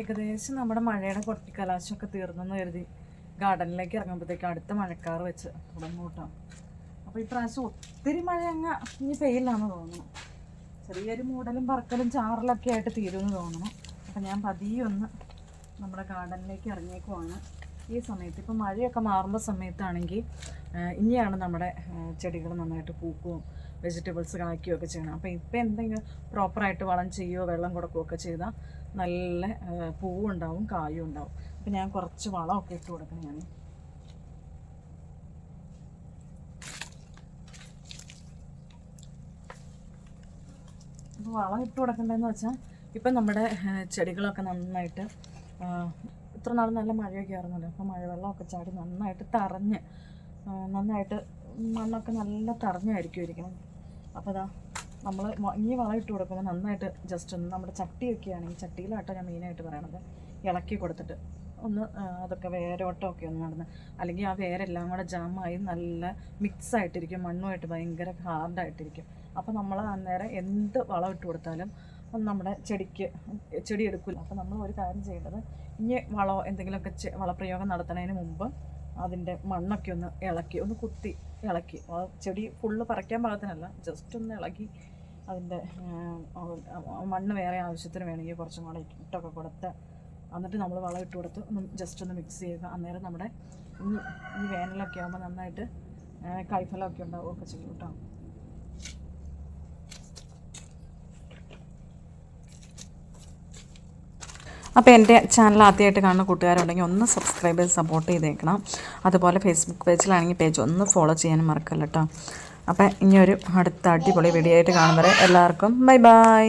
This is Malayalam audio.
ഏകദേശം നമ്മുടെ മഴയുടെ കുറച്ച് കലാശമൊക്കെ തീർന്നെന്ന് കരുതി ഗാർഡനിലേക്ക് ഇറങ്ങുമ്പോഴത്തേക്ക് അടുത്ത മഴക്കാർ വെച്ച് തുടങ്ങൂട്ടാം അപ്പോൾ ഈ പ്രാവശ്യം ഒത്തിരി മഴ അങ്ങ് ഇനി പെയ്യില്ലാന്ന് തോന്നുന്നു. ചെറിയൊരു മൂടലും പറക്കലും ചാറലൊക്കെ ആയിട്ട് തീരുമെന്ന് തോന്നുന്നു. അപ്പം ഞാൻ പതിയൊന്ന് നമ്മുടെ ഗാർഡനിലേക്ക് ഇറങ്ങിയേക്കുവാണ്. ഈ സമയത്ത് ഇപ്പോൾ മഴയൊക്കെ മാറുമ്പോൾ സമയത്താണെങ്കിൽ ഇനിയാണ് നമ്മുടെ ചെടികൾ നന്നായിട്ട് പൂക്കുകയും വെജിറ്റബിൾസ് കായ്ക്കുകയും ഒക്കെ ചെയ്യണം. അപ്പോൾ ഇപ്പം എന്തെങ്കിലും പ്രോപ്പറായിട്ട് വളം ചെയ്യുകയോ വെള്ളം കൊടുക്കുകയോ ഒക്കെ ചെയ്താൽ നല്ല പൂവും ഉണ്ടാവും കായും ഉണ്ടാവും. അപ്പം ഞാൻ കുറച്ച് വളമൊക്കെ ഇട്ട് കൊടുക്കണം ഞാൻ അപ്പോൾ വളം ഇട്ട് കൊടുക്കേണ്ടതെന്ന് വെച്ചാൽ ഇപ്പം നമ്മുടെ ചെടികളൊക്കെ നന്നായിട്ട് ഇത്ര നാൾ നല്ല മഴയൊക്കെ ആയിരുന്നല്ലോ. അപ്പോൾ മഴവെള്ളമൊക്കെ ചാടി നന്നായിട്ട് തറഞ്ഞ് നന്നായിട്ട് മണ്ണൊക്കെ നല്ല തറഞ്ഞായിരിക്കും ഇരിക്കണം അപ്പോൾ അതാ നമ്മൾ ഈ വളം ഇട്ട് കൊടുക്കുമ്പോൾ നന്നായിട്ട് ജസ്റ്റ് ഒന്ന് നമ്മുടെ ചട്ടിയൊക്കെ ആണെങ്കിൽ ചട്ടിയിലാട്ടോ ഞാൻ മെയിനായിട്ട് പറയണത്. ഇളക്കി കൊടുത്തിട്ട് ഒന്ന് അതൊക്കെ വേരോട്ടമൊക്കെ ഒന്ന് നടന്ന് അല്ലെങ്കിൽ ആ വേരെല്ലാം കൂടെ ജാമായി നല്ല മിക്സ് ആയിട്ടിരിക്കും മണ്ണുമായിട്ട് ഭയങ്കര ഹാർഡായിട്ടിരിക്കും അപ്പോൾ നമ്മൾ അന്നേരം എന്ത് വളം ഇട്ട് കൊടുത്താലും നമ്മുടെ ചെടിക്ക് ചെടി എടുക്കില്ല അപ്പോൾ നമ്മൾ ഒരു കാര്യം ചെയ്യേണ്ടത് ഇനി വളമോ എന്തെങ്കിലുമൊക്കെ വളപ്രയോഗം നടത്തുന്നതിന് മുമ്പ് അതിന്റെ മണ്ണൊക്കെ ഒന്ന് ഇളക്കി ഒന്ന് കുത്തി ഇളക്കി. ചെടി ഫുള്ള് പറിക്കാൻ പാകത്തിനല്ല ജസ്റ്റ് ഒന്ന് ഇളക്കി അതിന്റെ മണ്ണ് വേറെ ആവശ്യത്തിന് വേണമെങ്കിൽ കുറച്ചും കൂടെ ഇട്ടൊക്കെ കൊടുത്ത് എന്നിട്ട് നമ്മൾ വളം ഇട്ട് കൊടുത്ത് ഒന്ന് ജസ്റ്റ് ഒന്ന് മിക്സ് ചെയ്യുക. അന്നേരം നമ്മുടെ ഈ വേനലൊക്കെ ആകുമ്പോൾ നന്നായിട്ട് കായ്ഫലമൊക്കെ ഉണ്ടാവുകയൊക്കെ ചെയ്യും കേട്ടോ. അപ്പോൾ എന്റെ ചാനൽ ആദ്യമായിട്ട് കാണുന്ന കൂട്ടുകാരുണ്ടെങ്കിൽ ഒന്ന് സബ്സ്ക്രൈബ് ചെയ്ത് സപ്പോർട്ട് ചെയ്തേക്കണം. അതുപോലെ ഫേസ്ബുക്ക് പേജിലാണെങ്കിൽ പേജ് ഒന്ന് ഫോളോ ചെയ്യാനും മറക്കല്ല കേട്ടോ അപ്പോൾ ഇനിയൊരു അടുത്ത അടിപൊളി വീഡിയോ ആയിട്ട് കാണുന്നവരെ എല്ലാവർക്കും ബൈ ബൈ